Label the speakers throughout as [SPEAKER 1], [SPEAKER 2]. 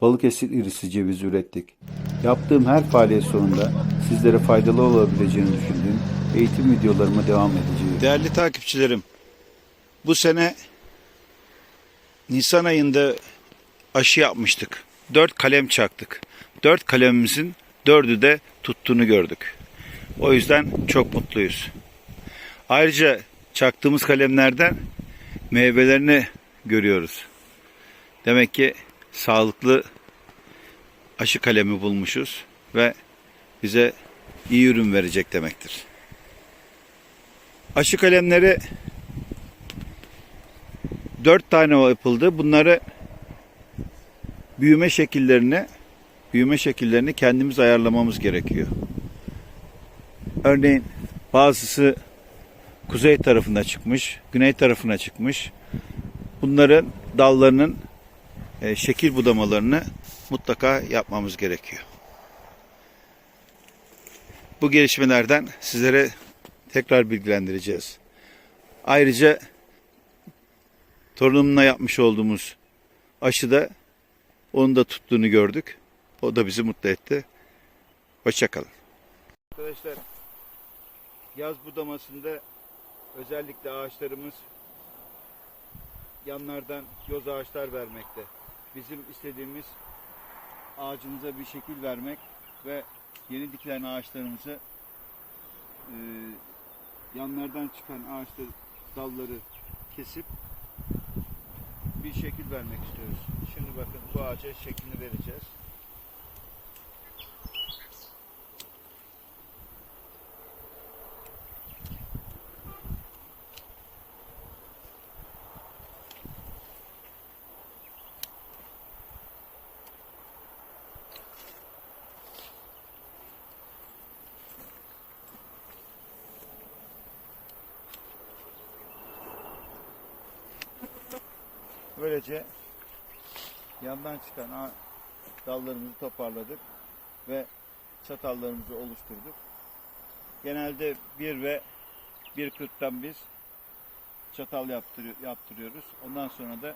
[SPEAKER 1] Balıkesir irisi ceviz ürettik. Yaptığım her faaliyet sonunda sizlere faydalı olabileceğini düşündüğüm eğitim videolarıma devam edeceğim. Değerli takipçilerim, bu sene Nisan ayında aşı yapmıştık. Dört kalem çaktık. Dört kalemimizin dördü de tuttuğunu gördük. O yüzden çok mutluyuz. Ayrıca çaktığımız kalemlerden meyvelerini görüyoruz. Demek ki sağlıklı aşı kalemi bulmuşuz ve bize iyi ürün verecek demektir. Aşı kalemleri dört tane yapıldı. Bunları büyüme şekillerini büyüme şekillerini kendimiz ayarlamamız gerekiyor. Örneğin bazısı kuzey tarafına çıkmış, güney tarafına çıkmış. Bunların dallarının şekil budamalarını mutlaka yapmamız gerekiyor. Bu gelişmelerden sizlere tekrar bilgilendireceğiz. Ayrıca torunumla yapmış olduğumuz aşıda onun da tuttuğunu gördük. O da bizi mutlu etti. Hoşçakalın. Arkadaşlar yaz budamasında özellikle ağaçlarımız yanlardan yoz ağaçlar vermekte. Bizim istediğimiz ağacımıza bir şekil vermek ve yeni dikilen ağaçlarımızı e, yanlardan çıkan ağaçları dalları kesip bir şekil vermek istiyoruz. Şimdi bakın bu ağaca şeklini vereceğiz. Böylece yandan çıkan dallarımızı toparladık ve çatallarımızı oluşturduk. Genelde 1 ve 1.40'tan biz çatal yaptırıyor, yaptırıyoruz. Ondan sonra da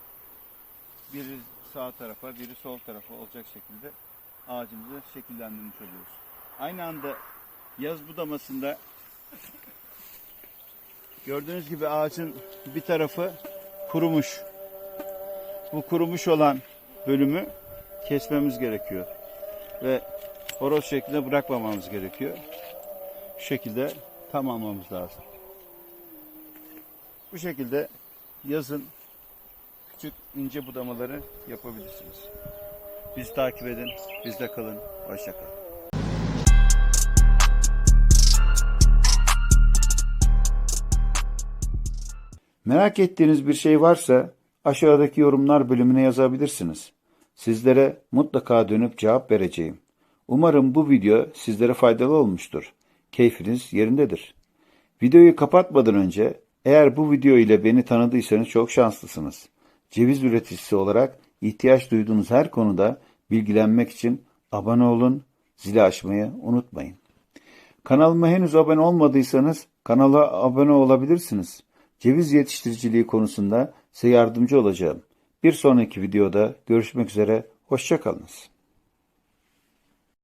[SPEAKER 1] biri sağ tarafa, biri sol tarafa olacak şekilde ağacımızı şekillendirmiş oluyoruz. Aynı anda yaz budamasında gördüğünüz gibi ağacın bir tarafı kurumuş bu kurumuş olan bölümü kesmemiz gerekiyor. Ve horoz şeklinde bırakmamamız gerekiyor. Bu şekilde tamamlamamız lazım. Bu şekilde yazın küçük ince budamaları yapabilirsiniz. Bizi takip edin, bizde kalın, hoşça kalın. Merak ettiğiniz bir şey varsa aşağıdaki yorumlar bölümüne yazabilirsiniz. Sizlere mutlaka dönüp cevap vereceğim. Umarım bu video sizlere faydalı olmuştur. Keyfiniz yerindedir. Videoyu kapatmadan önce eğer bu video ile beni tanıdıysanız çok şanslısınız. Ceviz üreticisi olarak ihtiyaç duyduğunuz her konuda bilgilenmek için abone olun, zili açmayı unutmayın. Kanalıma henüz abone olmadıysanız kanala abone olabilirsiniz. Ceviz yetiştiriciliği konusunda size yardımcı olacağım. Bir sonraki videoda görüşmek üzere, hoşçakalınız.